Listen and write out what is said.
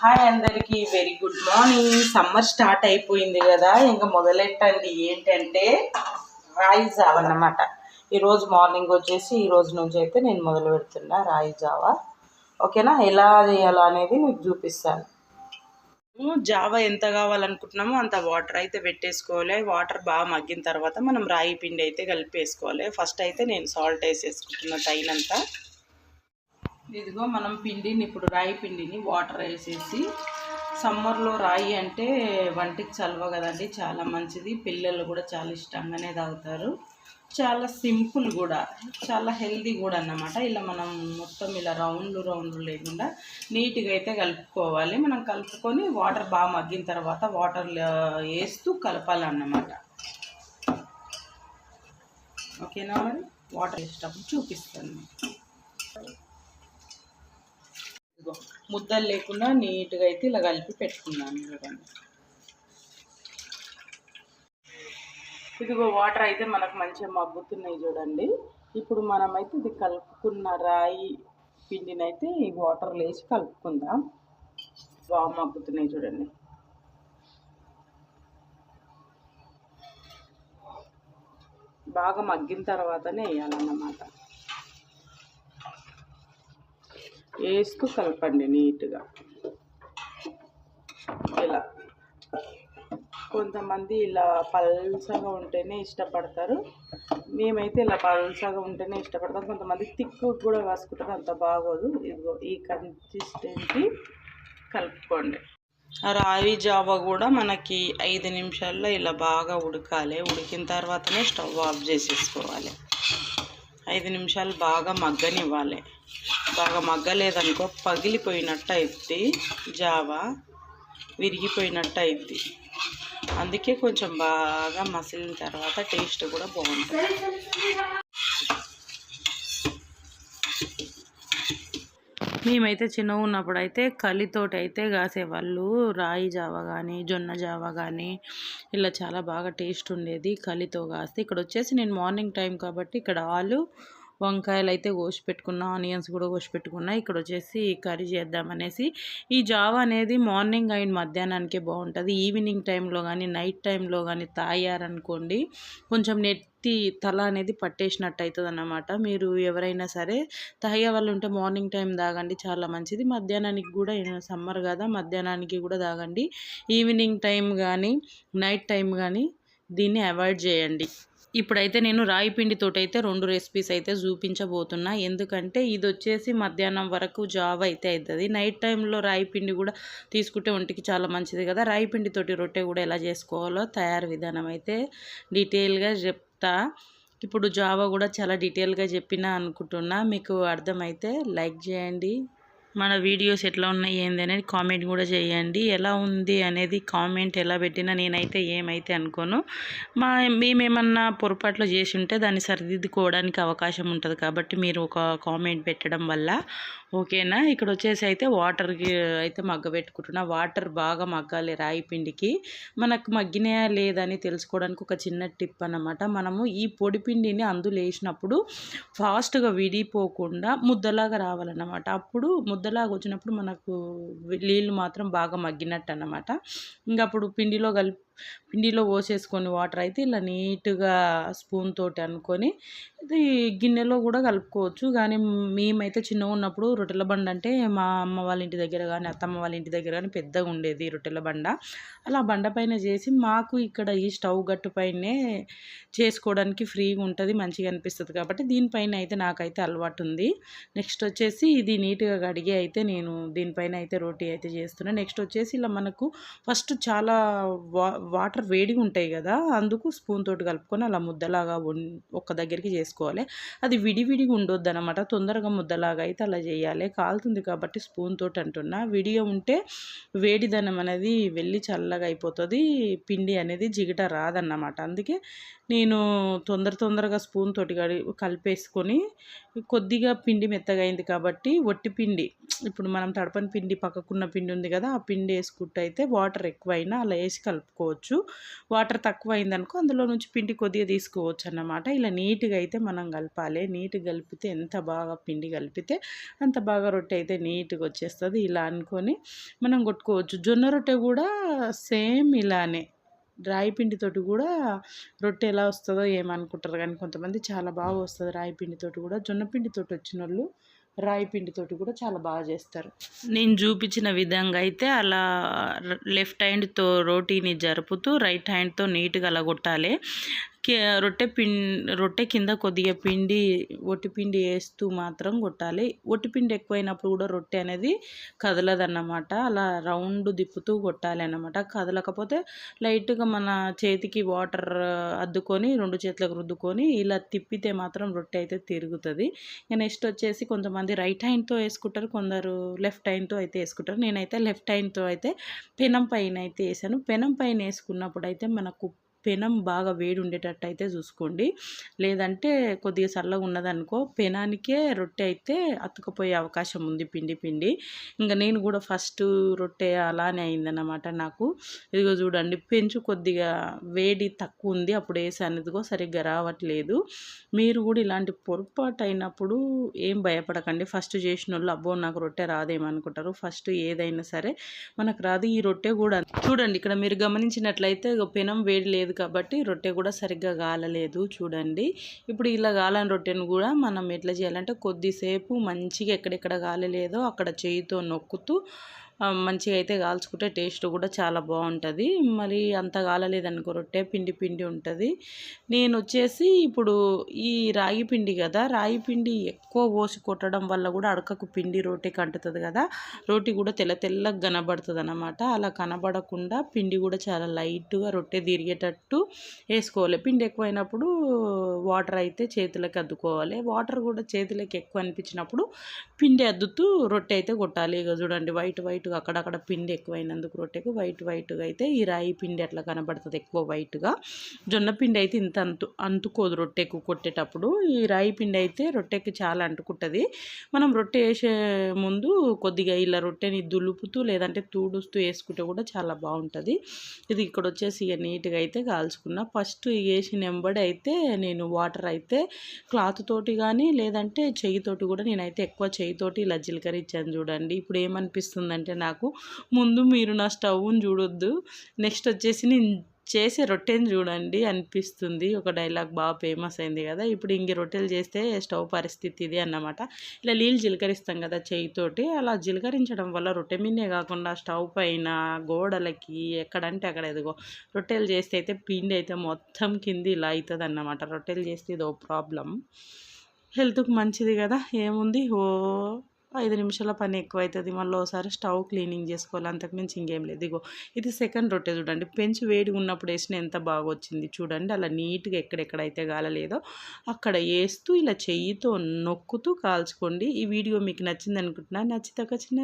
Hi అందరికీ very good morning summer start అయిపోయింది కదా ఇంకా మొదలెట్టండి. ఏంటంటే రాయి జావ అన్నమాట. ఈరోజు మార్నింగ్ వచ్చేసి ఈ రోజు నుంచి అయితే నేను మొదలు పెడుతున్నా రాయి జావా. ఓకేనా? ఎలా చేయాలో అనేది మీకు చూపిస్తాను. జావా ఎంత కావాలనుకుంటున్నామో అంత వాటర్ అయితే పెట్టేసుకోవాలి. వాటర్ బాగా మగ్గిన తర్వాత మనం రాయి పిండి అయితే కలిపేసుకోవాలి. ఫస్ట్ అయితే నేను సాల్ట్ వేసేసుకుంటున్నా తగినంత. ఇదిగో మనం పిండిని ఇప్పుడు రాయి పిండిని వాటర్ వేసేసి సమ్మర్లో రాయి అంటే వంటికి చలవ కదండి చాలా మంచిది. పిల్లలు కూడా చాలా ఇష్టంగానే తాగుతారు. చాలా సింపుల్ కూడా చాలా హెల్దీ కూడా అన్నమాట. ఇలా మనం మొత్తం ఇలా రౌండ్లు రౌండ్లు లేకుండా నీట్గా అయితే కలుపుకోవాలి. మనం కలుపుకొని వాటర్ బాగా మగ్గిన తర్వాత వాటర్ వేస్తూ కలపాలన్నమాట. ఓకేనా మరి? వాటర్ వేసేటప్పుడు చూపిస్తాను. ముద్దలు లేకుండా నీట్గా అయితే ఇలా కలిపి పెట్టుకున్నాను చూడండి. ఇదిగో వాటర్ అయితే మనకు మంచిగా మగ్గుతున్నాయి చూడండి. ఇప్పుడు మనమైతే ఇది కలుపుకున్న రాయి పిండిని అయితే ఈ వాటర్ లేచి కలుపుకుందాం. బాగా మగ్గుతున్నాయి చూడండి. బాగా మగ్గిన తర్వాతనే వేయాలన్నమాట. వేస్తూ కలపండి నీట్గా. ఇలా. కొంతమంది ఇలా పల్సగా ఉంటేనే ఇష్టపడతారు. మేమైతే ఇలా పల్సగా ఉంటేనే ఇష్టపడతాం. కొంతమంది తిక్కు కూడా కాసుకుంటారు అంత బాగోదు. ఇదిగో ఈ కన్సిస్టెన్సీ కలుపుకోండి. రావి జావ కూడా మనకి ఐదు నిమిషాల్లో ఇలా బాగా ఉడకాలి. ఉడికిన తర్వాతనే స్టవ్ ఆఫ్ చేసేసుకోవాలి. ఐదు నిమిషాలు బాగా మగ్గనివ్వాలి. బాగా మగ్గలేదనుకో పగిలిపోయినట్టు అవుద్ది జావా విరిగిపోయినట్టు అవుద్ది అందుకే కొంచెం బాగా మసిలిన తర్వాత టేస్ట్ కూడా బాగుంటుంది. మేమైతే చిన్నగా ఉన్నప్పుడు అయితే కలితోటి అయితే కాసేవాళ్ళు రాయి జావ కానీ జొన్న జావ కానీ ఇలా చాలా బాగా టేస్ట్ ఉండేది కలితో కాస్తే. ఇక్కడ వచ్చేసి నేను మార్నింగ్ టైం కాబట్టి ఇక్కడ ఆలు వంకాయలు అయితే కోసి పెట్టుకున్నా ఆనియన్స్ కూడా కోసి పెట్టుకున్నా ఇక్కడ వచ్చేసి కర్రీ చేద్దామనేసి. ఈ జావ అనేది మార్నింగ్ అండ్ మధ్యాహ్నానికే బాగుంటుంది ఈవినింగ్ టైంలో కానీ నైట్ టైంలో కానీ తాగారనుకోండి కొంచెం నెత్తి తల అనేది పట్టేసినట్టు అవుతుంది అన్నమాట మీరు ఎవరైనా సరే తాగే వాళ్ళు ఉంటే మార్నింగ్ టైం తాగండి చాలా మంచిది. మధ్యాహ్నానికి కూడా సమ్మర్ కదా మధ్యాహ్నానికి కూడా తాగండి. ఈవినింగ్ టైం కానీ నైట్ టైం కానీ దీన్ని అవాయిడ్ చేయండి. ఇప్పుడైతే నేను రాయి పిండితోటైతే అయితే రెండు రెసిపీస్ అయితే చూపించబోతున్నా. ఎందుకంటే ఇది వచ్చేసి మధ్యాహ్నం వరకు జాబ్ అయితే అవుతుంది నైట్ టైంలో రాయి పిండి కూడా తీసుకుంటే ఒంటికి చాలా మంచిది కదా. రాయి పిండితోటి రొట్టె కూడా ఎలా చేసుకోవాలో తయారు విధానం అయితే డీటెయిల్గా చెప్తా. ఇప్పుడు జావా కూడా చాలా డీటెయిల్గా చెప్పిన అనుకుంటున్నా. మీకు అర్థమైతే లైక్ చేయండి. మన వీడియోస్ ఎట్లా ఉన్నాయి ఏంది అనేది కామెంట్ కూడా చేయండి. ఎలా ఉంది అనేది కామెంట్ ఎలా పెట్టినా నేనైతే ఏమైతే అనుకోను. మా మేమేమన్నా పొరపాట్లు చేసి ఉంటే దాన్ని సరిదిద్దుకోవడానికి అవకాశం ఉంటుంది కాబట్టి మీరు ఒక కామెంట్ పెట్టడం వల్ల ఓకేనా? ఇక్కడ వచ్చేసి అయితే వాటర్కి అయితే మగ్గ పెట్టుకుంటున్నా. వాటర్ బాగా మగ్గాలి రాయి పిండికి. మనకు మగ్గినాయా లేదని తెలుసుకోవడానికి ఒక చిన్న టిప్ అనమాట మనము ఈ పొడి పిండిని అందులో వేసినప్పుడు ఫాస్ట్గా విడిపోకుండా ముద్దలాగా రావాలన్నమాట. అప్పుడు ముద్దలాగా వచ్చినప్పుడు మనకు నీళ్ళు మాత్రం బాగా మగ్గినట్టు అన్నమాట ఇంకా అప్పుడు పిండిలో కలిపి పిండిలో పోసేసుకొని వాటర్ అయితే ఇలా నీట్గా స్పూన్ తోటి అనుకొని ఇది గిన్నెలో కూడా కలుపుకోవచ్చు. కానీ మేమైతే చిన్నగా ఉన్నప్పుడు రొట్టెల బండ అంటే మా అమ్మ వాళ్ళ ఇంటి దగ్గర కానీ అత్తమ్మ వాళ్ళ ఇంటి దగ్గర కానీ పెద్దగా ఉండేది రొట్టెల బండ. అలా బండ పైన చేసి మాకు ఇక్కడ ఈ స్టవ్ గట్టు పైనే చేసుకోవడానికి ఫ్రీగా ఉంటుంది మంచిగా అనిపిస్తుంది కాబట్టి దీనిపైన అయితే నాకైతే అలవాటు ఉంది. నెక్స్ట్ వచ్చేసి ఇది నీట్గా కడిగి అయితే నేను దీనిపైన అయితే రోటీ అయితే చేస్తున్నాను నెక్స్ట్ వచ్చేసి ఇలా మనకు ఫస్ట్ చాలా వా వాటర్ వేడిగా ఉంటాయి కదా అందుకు స్పూన్ తోటి కలుపుకొని అలా ముద్దలాగా ఒక్క దగ్గరికి చేసుకోవాలి. అది విడివిడిగా ఉండొద్దు అనమాట తొందరగా ముద్దలాగా అయితే అలా చేయాలి. కాలుతుంది కాబట్టి స్పూన్ తోటి అంటున్నా. విడిగా ఉంటే వేడిదనం అనేది వెళ్ళి చల్లగా అయిపోతుంది. పిండి అనేది జిగట రాదన్నమాట. అందుకే నేను తొందర తొందరగా స్పూన్ తోటి కలిపేసుకొని కొద్దిగా పిండి మెత్తగైంది కాబట్టి వట్టి పిండి ఇప్పుడు మనం తడపని పిండి పక్కకున్న పిండి ఉంది కదా ఆ పిండి వేసుకుంటే అయితే వాటర్ ఎక్కువైనా అలా వేసి కలుపుకోవచ్చు. వాటర్ తక్కువ అయిందనుకో అందులో నుంచి పిండి కొద్దిగా తీసుకోవచ్చు అన్నమాట ఇలా నీట్గా అయితే మనం కలపాలి. నీట్గా కలిపితే ఎంత బాగా పిండి కలిపితే అంత బాగా రొట్టె అయితే నీట్గా వచ్చేస్తుంది. ఇలా అనుకొని మనం కొట్టుకోవచ్చు. జొన్న రొట్టె కూడా సేమ్ ఇలానే. రాయి పిండితోటి కూడా రొట్టె ఎలా వస్తుందో ఏమనుకుంటారు కానీ కొంతమంది చాలా బాగా వస్తుంది రాయి పిండితోటి కూడా. జొన్నపిండితోటి వచ్చిన వాళ్ళు రాయి పిండితోటి కూడా చాలా బాగా చేస్తారు. నేను చూపించిన విధంగా అయితే అలా లెఫ్ట్ హ్యాండ్తో రోటీని జరుపుతూ రైట్ హ్యాండ్తో నీట్గా అలా కొట్టాలి. రొట్టె పిం రొట్టె కింద కొద్దిగా పిండి ఒట్టి పిండి వేస్తూ మాత్రం కొట్టాలి. ఒట్టి పిండి ఎక్కువైనప్పుడు కూడా రొట్టె అనేది కదలదన్నమాట. అలా రౌండ్ దిప్పుతూ కొట్టాలి అన్నమాట. కదలకపోతే లైట్గా మన చేతికి వాటర్ అద్దుకొని రెండు చేతులకు రుద్దుకొని ఇలా తిప్పితే మాత్రం రొట్టె అయితే తిరుగుతుంది. ఇక నెక్స్ట్ వచ్చేసి కొంతమంది రైట్ హ్యాండ్తో వేసుకుంటారు కొందరు లెఫ్ట్ హ్యాండ్తో అయితే వేసుకుంటారు. నేనైతే లెఫ్ట్ హ్యాండ్తో అయితే పెనం పైన అయితే వేసాను. పెనం పైన వేసుకున్నప్పుడు అయితే మనకు పెనం బాగా వేడి ఉండేటట్టు అయితే చూసుకోండి. లేదంటే కొద్దిగా చల్లగా ఉన్నదనుకో పెనానికే రొట్టె అయితే అతుకపోయే అవకాశం ఉంది పిండి పిండి. ఇంకా నేను కూడా ఫస్ట్ రొట్టె అలానే అయిందన్నమాట నాకు. ఇదిగో చూడండి పెంచు కొద్దిగా వేడి తక్కువ ఉంది అప్పుడు వేసాను. ఇదిగో సరిగ్గా రావట్లేదు. మీరు కూడా ఇలాంటి పొరపాటు అయినప్పుడు ఏం భయపడకండి. ఫస్ట్ చేసిన వాళ్ళు అబ్బో నాకు రొట్టె రాదేమనుకుంటారు. ఫస్ట్ ఏదైనా సరే మనకు రాదు ఈ రొట్టె కూడా చూడండి ఇక్కడ మీరు గమనించినట్లయితే పెనం వేడి లేదు కాబట్టి రొట్టె కూడా సరిగ్గా గాలలేదు చూడండి. ఇప్పుడు ఇలా గాలని రొట్టెను కూడా మనం ఎట్లా చేయాలంటే కొద్దిసేపు మంచిగా ఎక్కడెక్కడ గాలలేదో అక్కడ చేయితో నొక్కుతూ మంచిగా అయితే కాల్చుకుంటే టేస్ట్ కూడా చాలా బాగుంటుంది. మరి అంత కాలలేదనుకో రొట్టె పిండి పిండి ఉంటుంది. నేను వచ్చేసి ఇప్పుడు ఈ రాగి పిండి కదా రాగి పిండి ఎక్కువ పోసి కొట్టడం వల్ల కూడా అడకకు పిండి రోటీకి అంటుతుంది కదా రోటీ కూడా తెల్ల తెల్లగా కనబడుతుంది అనమాట అలా కనబడకుండా పిండి కూడా చాలా లైట్గా రొట్టె తిరిగేటట్టు వేసుకోవాలి. పిండి ఎక్కువైనప్పుడు వాటర్ అయితే చేతులకి అద్దుకోవాలి. వాటర్ కూడా చేతులకి ఎక్కువ అనిపించినప్పుడు పిండి అద్దుతూ రొట్టె అయితే కొట్టాలి. ఇక చూడండి వైట్ వైట్ వైట్గా అక్కడక్కడ పిండి ఎక్కువైనందుకు రొట్టెకు వైట్ వైట్గా అయితే ఈ రాయి పిండి అట్లా కనబడుతుంది ఎక్కువ వైట్గా. జొన్న పిండి అయితే ఇంత అంతు అంటుకోదు రొట్టెకు కొట్టేటప్పుడు. ఈ రాయి పిండి అయితే రొట్టెకి చాలా అంటుకుంటుంది. మనం రొట్టె వేసే ముందు కొద్దిగా ఇలా రొట్టెని దులుపుతూ లేదంటే తూడుస్తూ వేసుకుంటే కూడా చాలా బాగుంటుంది. ఇది ఇక్కడ వచ్చేసి ఇక నీట్గా అయితే కాల్చుకున్నా. ఫస్ట్ వేసిన ఎంబడి అయితే నేను వాటర్ అయితే క్లాత్ తోటి కానీ లేదంటే చెయ్యితోటి కూడా నేనైతే ఎక్కువ చెయ్యితోటి ఇలా జీలకర్ర ఇచ్చాను చూడండి. ఇప్పుడు ఏమనిపిస్తుందంటే నాకు. ముందు మీరు నా స్టవ్ని చూడొద్దు. నెక్స్ట్ వచ్చేసి నేను చేసే రొట్టెని చూడండి అనిపిస్తుంది. ఒక డైలాగ్ బాగా ఫేమస్ అయింది కదా. ఇప్పుడు ఇంక రొట్టెలు చేస్తే స్టవ్ పరిస్థితి ఇది అన్నమాట. ఇలా నీళ్ళు జీలకరిస్తాం కదా చేయితోటి. అలా జీలకరించడం వల్ల రొట్టె మీదే కాకుండా స్టవ్ పైన గోడలకి ఎక్కడంటే అక్కడ ఎదుగో రొట్టెలు చేస్తే అయితే పిండి అయితే మొత్తం కింది ఇలా అవుతుంది అన్నమాట. రొట్టెలు చేస్తే ఇదో ప్రాబ్లం. హెల్త్కి మంచిది కదా. ఏముంది? ఓ ఐదు నిమిషాల పని ఎక్కువ అవుతుంది మళ్ళీ ఒకసారి స్టవ్ క్లీనింగ్ చేసుకోవాలి. అంతకుమించి ఇంకేం లేదు. ఇగో ఇది సెకండ్ రొట్టె చూడండి. పెంచి వేడిగా ఉన్నప్పుడు వేసిన ఎంత బాగా వచ్చింది చూడండి. అలా నీట్గా ఎక్కడెక్కడైతే కాలలేదో అక్కడ వేస్తూ ఇలా చెయ్యితో నొక్కుతూ కాల్చుకోండి. ఈ వీడియో మీకు నచ్చింది అనుకుంటున్నా నచ్చితే ఒక చిన్న